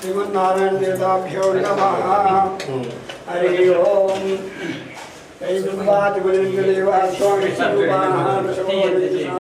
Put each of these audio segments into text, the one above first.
श्रीमन्नारायण देवताभ्यो नमः हरि ओम ऐ दुर्वाद गुरुदेव स्वामी स्वरूपाः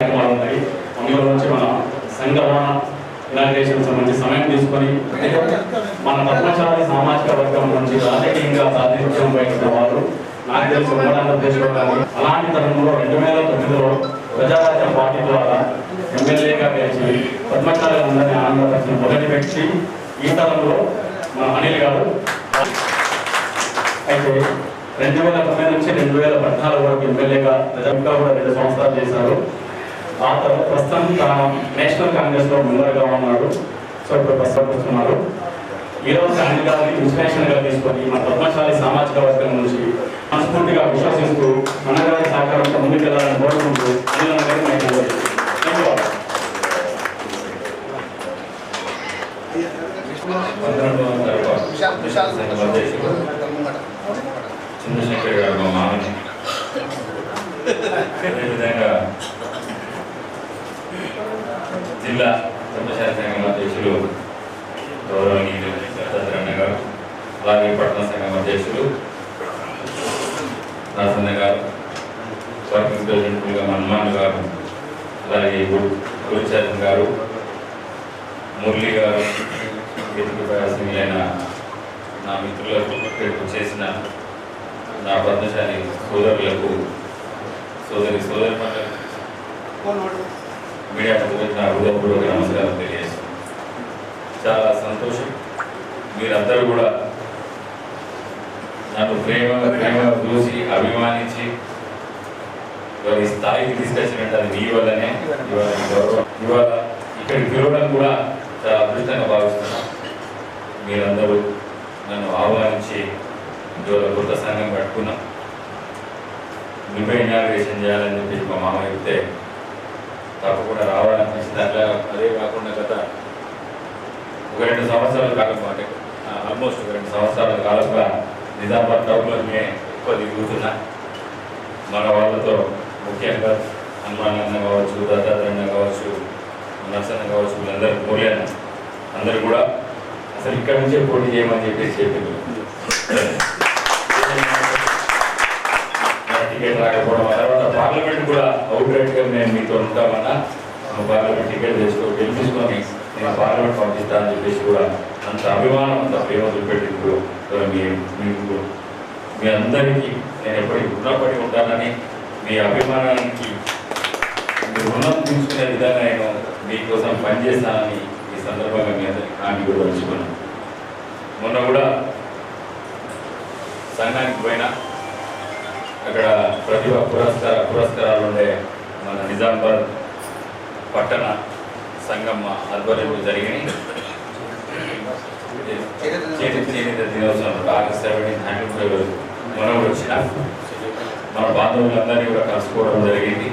కార్యక్రమాలు ఉన్నాయి అందులో నుంచి మన సంగమన ఇనాగ్రేషన్ సంబంధించి సమయం తీసుకొని మన పద్మచారి సామాజిక వర్గం నుంచి రాజకీయంగా ప్రాతినిధ్యం వహించిన వారు నాకు తెలిసి ఉమ్మడి కానీ అలాంటి తరంలో రెండు వేల తొమ్మిదిలో ప్రజారాజ్యం పార్టీ ద్వారా ఎమ్మెల్యేగా గెలిచి పద్మశాలి అందరినీ ఆంధ్రప్రదేశ్ మొదటి వ్యక్తి ఈ తరంలో మన అనిల్ గారు. అయితే రెండు వేల తొమ్మిది నుంచి రెండు వేల పద్నాలుగు వరకు ఎమ్మెల్యేగా ప్రజలుగా కూడా రెండు సంవత్సరాలు చేశారు. ఆ తర్వాత ప్రస్తుతం తాను నేషనల్ కాంగ్రెస్లో మెంబర్గా ఉన్నాడు. సో ఇప్పుడు ప్రస్తుతం వస్తున్నారు ఈ రోజు అనిల్ గారిని ఇన్స్పిరేషన్గా తీసుకొని మన పద్మశాలి సామాజిక వర్గం నుంచి మనస్ఫూర్తిగా విశ్వసిస్తూ మనగారి సహకారంతో ముందుకెళ్ళాలని కోరుకుంటూ. చంద్రశేఖర్ గారు మా మామని అదేవిధంగా జిల్లా చంద్రశేఖర సంఘం అధ్యక్షులు గౌరవనీయులు దత్తాత్రణ గారు అలాగే పట్టణ సంఘం అధ్యక్షులు రాసన్న గారు వర్కింగ్ ప్రెసిడెంట్గా హనుమాన్ గారు అలాగే గురుచరణ్ గారు మురళి గారు వెతికి ప్రయాసమైన నా మిత్రులకు ఇక్కడికి చేసిన నా పద్మశాలి సోదరులకు సోదరి సోదరి మీడియా నా హృదయపూర్వక నమస్కారం తెలియజేస్తాను చాలా సంతోషం. మీరందరూ కూడా నన్ను ప్రేమ ప్రేమ చూసి అభిమానించి ఇవాళ ఈ స్థాయికి తీసుకొచ్చినట్టు అది మీ వల్లనే ఇవాళ ఇవాళ ఇక్కడికి పిలవడం కూడా చాలా అదృష్టంగా భావిస్తున్నాను మీరందరూ నన్ను ఆహ్వానించి ఇవాళ కొత్త సంఘం కట్టుకున్నాం. నువ్వే ఇనాగ్రేషన్ చేయాలని చెప్పి మా మామ చెప్తే తప్పకుండా రావాలనిపించింది అట్లా అదే కాకుండా గత ఒక రెండు సంవత్సరాల కాలం అంటే ఆల్మోస్ట్ ఒక రెండు సంవత్సరాల కాలంగా నిజామాబాద్ టౌన్లో నేను ఎక్కువ తిరుగుతున్నా మన వాళ్ళతో ముఖ్యంగా హనుమాన్ అన్న కావచ్చు దత్తాత్రేయ కావచ్చు నర్సన్న కావచ్చు వీళ్ళందరూ మూల్యాన్ని అందరూ కూడా అసలు ఇక్కడ నుంచే పోటీ చేయమని చెప్పేసి చెప్పింది టికెట్ రాకపోవడం పార్లమెంట్ కూడా అవుట్ రైట్గా మేము మీతో ఉంటామన్నా. మా పార్లమెంట్ టికెట్ తెచ్చుకో గెలిపించుకొని నేను పార్లమెంట్ పంపిస్తానని చెప్పేసి కూడా అంత అభిమానం అంత ప్రేమ చూపెట్టినప్పుడు మీ మీకు మీ అందరికీ నేను ఎప్పటికీ రుణపడి ఉంటానని మీ అభిమానానికి రుణం తీసుకునే విధంగా నేను మీకోసం పనిచేస్తానని ఈ సందర్భంగా మీ అందరికి హామీ కూడా పంచుకున్నాను మొన్న కూడా సంఘానికి పోయినా అక్కడ ప్రతిభ పురస్కార పురస్కారాలు ఉండే మన నిజామాబాద్ పట్టణ సంఘం ఆధ్వర్యంలో జరిగినాయి. చేతి చేనేత దినోత్సవం ఆగస్ట్ సెవెంటీన్ హ్యాండ్ మనం వచ్చిన మన బాంధవులందరినీ కూడా కలుసుకోవడం జరిగింది.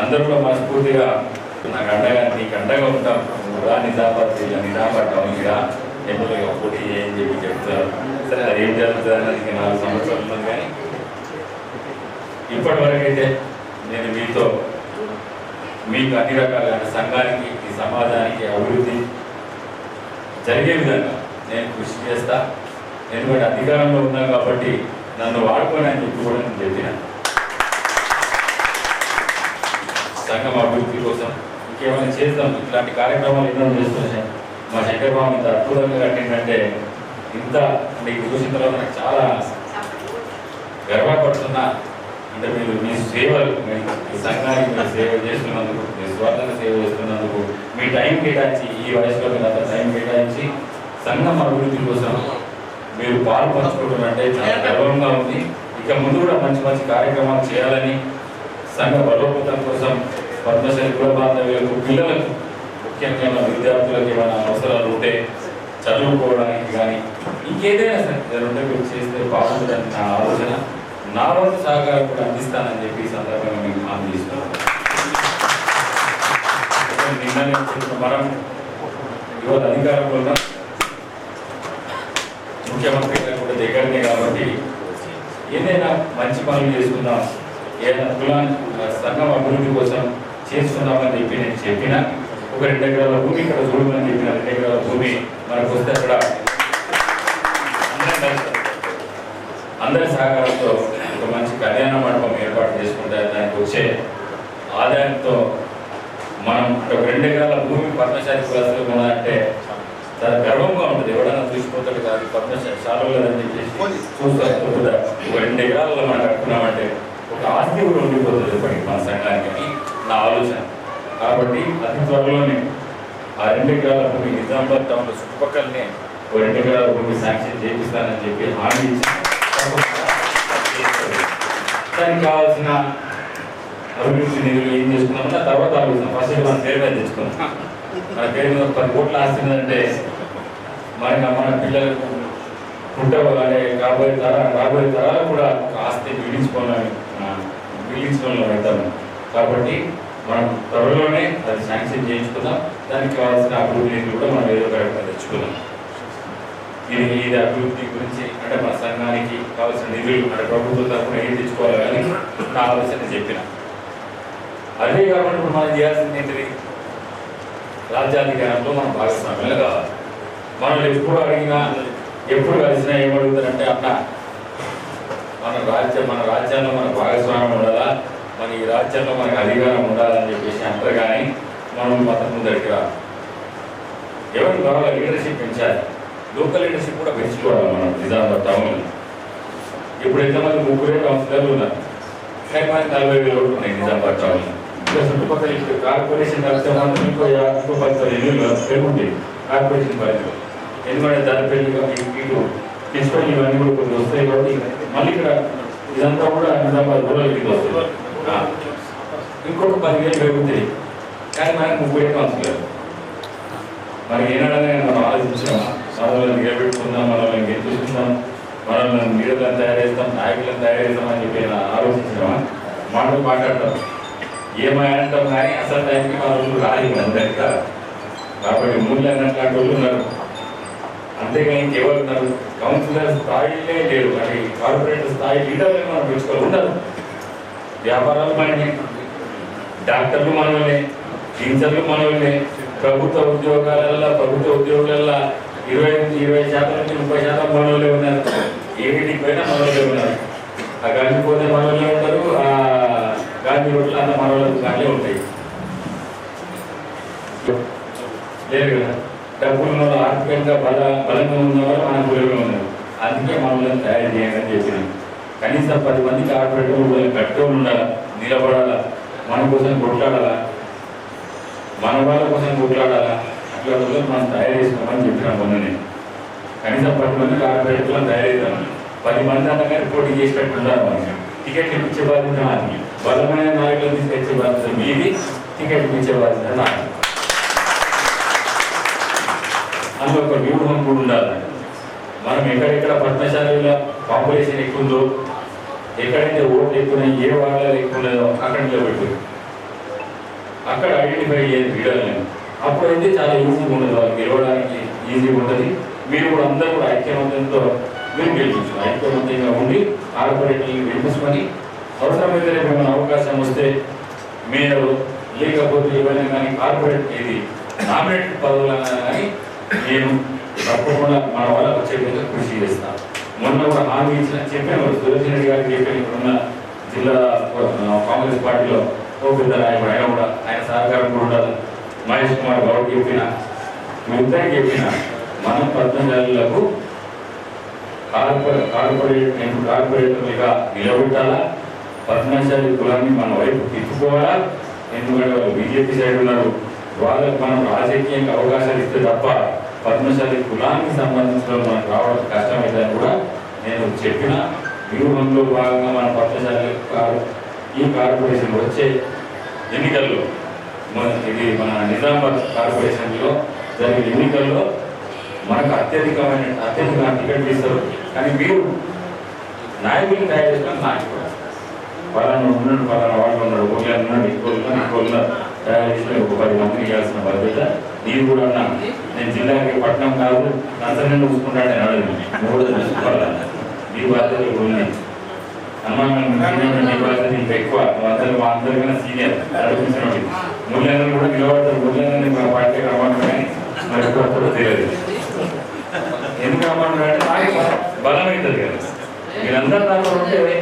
అందరూ కూడా మనస్ఫూర్తిగా నాకు అండగా నీకు అండగా ఉంటాం. రా నిజామాబాద్ జిల్లా నిజామాబాద్ టౌన్ రా ఎమ్మెల్యేగా పోటీ చేయని చెప్పి చెప్తారు సరే అది ఏం జరుగుతుంది అన్నది నాలుగు సంవత్సరాలు ఉన్నది కానీ ఇప్పటి వరకైతే నేను మీతో మీకు అన్ని రకాలైన సంఘానికి ఈ సమాజానికి అభివృద్ధి జరిగే విధంగా నేను కృషి చేస్తా. ఎందుకంటే అధికారంలో ఉన్నా కాబట్టి నన్ను వాడుకొని అని చెప్పి కూడా నేను చెప్పిన. సంఘం అభివృద్ధి కోసం ఇంకేమైనా చేద్దాం. ఇట్లాంటి కార్యక్రమాలు ఎన్నో చేస్తున్నాయి. మా శంకర్ బాబు ఇంత అద్భుతంగా కట్టిందంటే ఇంత మీకు చూసిన తర్వాత నాకు చాలా గర్వపడుతున్నా. అంటే మీరు మీ సేవలు మీ సంఘానికి మీరు సేవ చేస్తున్నందుకు మీ స్వార్థంగా సేవ చేస్తున్నందుకు మీ టైం కేటాయించి ఈ వయసులో మీరు అంత టైం కేటాయించి సంఘం అభివృద్ధి కోసం మీరు పాలు అంటే చాలా గర్వంగా ఉంది. ఇక ముందు కూడా మంచి మంచి కార్యక్రమాలు చేయాలని సంఘ బలోపేతం కోసం పద్మశ్రీ కుల బాంధవ్యులకు పిల్లలకు ముఖ్యంగా మన విద్యార్థులకు ఏమైనా అవసరాలు ఉంటే చదువుకోవడానికి కానీ ఇంకేదైనా సరే రెండు చేస్తే బాగుంటుందని నా ఆలోచన. నా వంతు సహకారం కూడా అందిస్తానని చెప్పి సందర్భంగా మీకు హామీ ఇస్తున్నాను. నిన్ననే మనం యువత అధికారంలో ఉన్న ముఖ్యమంత్రి కూడా దగ్గరనే కాబట్టి ఏదైనా మంచి పనులు చేసుకుందాం ఏదైనా కులాన్ని సంఘం అభివృద్ధి కోసం చేసుకుందామని చెప్పి నేను చెప్పిన ఒక రెండు ఎకరాల భూమి ఇక్కడ చూడమని చెప్పిన రెండు ఎకరాల భూమి మనకు వస్తే అక్కడ అందరి సహకారంతో ఒక మంచి కళ్యాణ మండపం ఏర్పాటు చేసుకుంటే దానికి వచ్చే ఆదాయంతో మనం ఒక రెండు ఎకరాల భూమి పద్మశాలి కులాసులు కొనాలంటే చాలా గర్వంగా ఉంటుంది. ఎవడన్నా చూసిపోతాడు కాదు. పద్మశాలి చాలు అని చెప్పేసి చూస్తారు ఒక రెండు ఎకరాలలో మనం కట్టుకున్నామంటే ఒక ఆస్తి కూడా ఉండిపోతుంది ఇప్పటికి మన సంఘానికి. నా ఆలోచన. కాబట్టి అతి త్వరలోనే ఆ రెండు ఎకరాల భూమి నిజామాబాద్ టౌన్లో చుట్టుపక్కలనే ఒక రెండు ఎకరాల భూమి శాంక్షన్ చేపిస్తానని చెప్పి హామీ ఇచ్చి దానికి కావాల్సిన అభివృద్ధి నిధులు ఏం చేసుకున్నామో ఆ తర్వాత ఆలోచిస్తాం. ఫస్ట్ మన పేరు మీద తెచ్చుకున్నాం మన పేరు మీద పది కోట్లు ఆస్తుందంటే మరి మన పిల్లలకు పుట్ట అంటే రాబోయే తర రాబోయే తరాలు కూడా ఆస్తి బిగించుకోవాలని బిగించుకోవాలని పెడతాము కాబట్టి మనం త్వరలోనే అది శాంక్షన్ చేయించుకుందాం. దానికి కావాల్సిన అభివృద్ధి కూడా మనం ఏదో తెచ్చుకుందాం. ఇది ఇది అభివృద్ధి గురించి అంటే మన కావాల్సిన నిధులు అంటే ప్రభుత్వం తరఫున ఏం తెచ్చుకోవాలి కానీ నా ఆలోచన చెప్పిన. అదే కాకుండా ఇప్పుడు మనం చేయాల్సింది ఏంటిది? రాజ్యాధికారంలో మనం భాగస్వామ్యాలు కావాలి మనం ఎప్పుడు అడిగినా ఎప్పుడు కలిసినా ఏమడుగుతారంటే అన్న మన రాజ్యం మన రాజ్యంలో మన భాగస్వామ్యం ఉండాలా? మన ఈ రాజ్యంలో మనకు అధికారం ఉండాలని చెప్పేసి అంటారు కానీ మనం మతం ముందరికి రా ఎవరికి కావాలా? లీడర్షిప్ పెంచాలి. లోకల్ లీడర్షిప్ కూడా పెంచుకోవాలి మనం. ఇప్పుడు మనకి ముగ్గురే కౌన్సిలర్లు ఉన్నారు. కానీ మనకి నలభై వేలు ఓట్లు ఉన్నాయి నిజామాబాద్ టౌన్ ఇంకా చుట్టుపక్కల ఇప్పుడు కార్పొరేషన్ కలిస్తే మనం ఇంకో ఇంకో పది పది ఇల్లు పెరుగుంది కార్పొరేషన్ పరిధిలో. ఎందుకంటే దాని పెళ్ళి ఇటు ప్రిన్సిపల్ ఇవన్నీ కూడా కొన్ని వస్తాయి కాబట్టి మళ్ళీ ఇక్కడ ఇదంతా కూడా నిజామాబాద్ రూరల్ కింద వస్తుంది. ఇంకొక పదివేలు పెరుగుతాయి. కానీ మనకి ముగ్గురే కౌన్సిలర్ మరి ఏనాడనే మనం ఆలోచించాం సాధారణ నిలబెట్టుకుందాం మనల్ని మనల్ని తయారు చేస్తాం నాయకులను తయారు చేస్తాం అని చెప్పి నా ఆలోచించామా మాటలు మాట్లాడతాం ఏమంటాం కానీ అసలు టైంకి మన రోజులు రాలేదు అందరిక కాబట్టి మూల్యం అన్నట్లాంటి వాళ్ళు ఉన్నారు. అంతేగాని ఇంకెవరు ఉన్నారు? కౌన్సిలర్ స్థాయిలే లేరు. అది కార్పొరేట్ స్థాయి లీడర్లే మనం పెంచుకోవాలి ఉన్నారు. వ్యాపారాలు మనమే డాక్టర్లు మనమే టీచర్లు మనమే ప్రభుత్వ ఉద్యోగాలలో ప్రభుత్వ ఉద్యోగులలో ఇరవై ఇరవై శాతం నుంచి ముప్పై శాతం మనోళ్ళే ఉన్నారు. ఏమిటికి పోయినా మనోళ్ళే ఉన్నారు ఆ గాంధీ పోతే మనోళ్ళే ఉంటారు ఆ గాంధీ రోడ్లు అంత మనోళ్ళ దుకాణాలే ఉంటాయి. లేదు కదా? డబ్బులు ఉన్న వాళ్ళు ఆర్థికంగా బల బలంగా ఉన్నవారు మన గురువులు ఉన్నారు. అందుకే మనల్ని తయారు చేయాలని చెప్పినాం. కనీసం పది మంది కార్పొరేటర్ కట్టుకొని ఉండాలా? నిలబడాలా? మన కోసం కొట్లాడాలా? మన వాళ్ళ కోసం కొట్లాడాలా? అట్లా మనం తయారు చేసుకోమని చెప్పినాం నేను కనీసం పది మంది కార్పొరేటర్లను తయారు పది మంది అనగానే పోటీ చేసి పెట్టుకుంటారు మనం టికెట్ ఇప్పించే బాధ్యత నాది. బలమైన నాయకులు తీసుకొచ్చే బాధ్యత మీది. టికెట్ ఇప్పించే బాధ్యత నాది. అని ఒక వ్యూహం కూడా ఉండాలి. మనం ఎక్కడెక్కడ పద్మశాలిల పాపులేషన్ ఎక్కువ ఉందో ఎక్కడైతే ఓట్లు ఎక్కువ ఏ వాళ్ళలో ఎక్కువ ఉన్నదో అక్కడ నిలబెట్టు. అక్కడ ఐడెంటిఫై చేయాలి వీడాలని అప్పుడైతే చాలా ఈజీగా ఉండదు. వాళ్ళకి గెలవడానికి ఈజీగా ఉంటుంది. మీరు కూడా అందరూ కూడా ఐక్యమత్యంతో మీరు గెలిపించు ఐక్యమత్యంగా ఉండి కార్పొరేటర్ని గెలిపించమని అవసరమైతే ఏమైనా అవకాశం వస్తే మీరు లేకపోతే ఏమైనా కానీ కార్పొరేట్ ఇది నామినేటెడ్ పదవులైనా కానీ నేను తప్పకుండా మన వల్ల వచ్చే విధంగా కృషి చేస్తాను మొన్న కూడా హామీ ఇచ్చిన చెప్పాను సురేష్ రెడ్డి గారికి చెప్పాను ఇక్కడున్న జిల్లా కాంగ్రెస్ పార్టీలో ఓ పెద్ద నాయకుడు ఆయన కూడా ఆయన సహకారం కూడా ఉండాలి. మహేష్ కుమార్ గౌడ్ చెప్పిన ఇద్దరికి చెప్పిన మనం పద్మశాలకు కార్పొరేట్ కార్పొరేట్ నేను కార్పొరేటర్లుగా నిలబెట్టాలా? పద్మశాలి కులాన్ని మన వైపు తిప్పుకోవాలా? ఎందుకంటే వాళ్ళు బీజేపీ సైడ్ ఉన్నారు. వాళ్ళకు మనం రాజకీయంగా అవకాశాలు ఇస్తే తప్ప పద్మశాలి కులానికి సంబంధించిన మనకు రావడం కష్టమైందని కూడా నేను చెప్పిన వ్యూహంలో భాగంగా మన పద్మశాలి ఈ కార్పొరేషన్ వచ్చే ఎన్నికల్లో ఇది మన నిజామాబాద్ కార్పొరేషన్లో జరిగే ఎన్నికల్లో మనకు అత్యధికమైన అత్యధిక టికెట్ ఇస్తారు. కానీ మీరు నాయకులు తయారు చేసుకుని నాయకుడు పలానా ఉన్నాడు పలానా వాళ్ళు ఉన్నాడు ఒకళ్ళు ఉన్నాడు ఇంకోళ్ళు ఇంకోళ్ళు తయారు చేసిన ఒక పది మందిని ఇవ్వాల్సిన బాధ్యత నేను కూడా అన్నా. నేను జిల్లాకి పట్టణం కాదు అందరినీ చూసుకుంటాను నేను అడగను. మూడు కూడా చూసుకోవాలన్నా నీ బాధ్యత ఇప్పుడు ఉంది అనుమానం నీ బాధ్యత ఇంకా ఎక్కువ. నువ్వు అందరూ మా అందరికన్నా సీనియర్. అడుగుతున్నాడు మూల్యాంకనం కూడా నిలబడతారు. మూల్యాంకనం మా పార్టీ రమ్మని కానీ మరి ఎప్పుడు వస్తుందో తెలియదు ఎందుకు రమ్మన్నారు అంటే నాకు బలం- బలం అవుతుంది కదా అంటే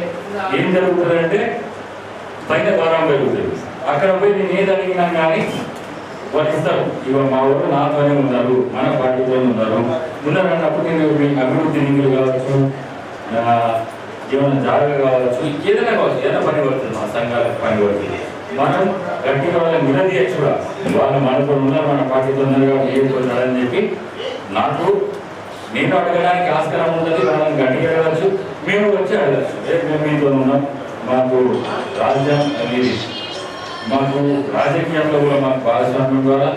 ఏం జరుగుతుందంటే పైన గౌరవం పెరుగుతుంది అక్కడ పోయి నేను ఏది అడిగినా కానీ వాళ్ళు ఇస్తారు ఇవ మా ఊరు నాతోనే ఉన్నారు మన పార్టీతోనే ఉన్నారు. ఉన్నారన్నప్పుడు నేను మీ అభివృద్ధి నిధులు కావచ్చు ఏమైనా జాగ్రత్త కావచ్చు ఏదైనా కావచ్చు ఏదైనా పని పడుతుంది మా సంఘాలకు పని పడుతుంది. మనం గట్టిగా వాళ్ళని నిలదీయచ్చు కూడా. వాళ్ళు మనతో ఉన్నారు మన పార్టీతో ఉన్నారు కాబట్టి ఏం చెప్పి నాకు నేను అడగడానికి ఆస్కారం ఉంటుంది మనం గట్టిగా అడగచ్చు మేము వచ్చి అడగచ్చు. మేము మీతో ఉన్నాం. మాకు రాజ్యాంగం అనేది మాకు రాజకీయంలో కూడా మాకు భాగస్వామ్యం ద్వారా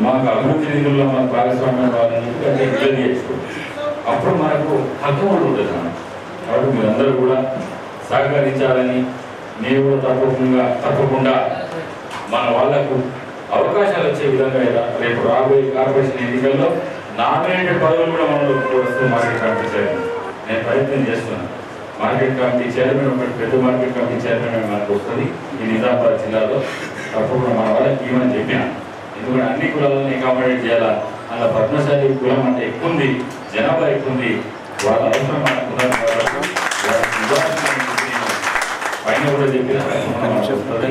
మాకు అభివృద్ధి నిధుల్లో మాకు భాగస్వామ్యం కావాలని అంటే నిలదీయచ్చు అప్పుడు మనకు హక్కు కూడా ఉంటుంది మనం కాబట్టి మీరందరూ కూడా సహకరించాలని నేను కూడా తప్పకుండా తప్పకుండా మన వాళ్ళకు అవకాశాలు వచ్చే విధంగా ఇలా రేపు రాబోయే కార్పొరేషన్ ఎన్నికల్లో నామినేటెడ్ పదవులు కూడా మనలో వస్తూ మార్కెట్ కమిటీ చైర్మన్ నేను ప్రయత్నం చేస్తున్నాను. మార్కెట్ కమిటీ చైర్మన్ ఒకటి పెద్ద మార్కెట్ కమిటీ చైర్మన్ మనకు వస్తుంది. ఈ నిజామాబాద్ జిల్లాలో తప్పకుండా మన వాళ్ళకి ఇవ్వమని చెప్పిన. ఎందుకంటే అన్ని కులాలను అకామిడేట్ చేయాలా? అలా పద్మశాలి కులం అంటే ఎక్కువ ఉంది జనాభా ఎక్కువ ఉంది వాళ్ళ అవసరం పైన కూడా చెప్పిన వస్తుంది.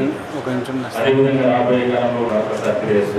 అదేవిధంగా రాబోయే కాలంలో రాష్ట్ర సర్క్యులేస్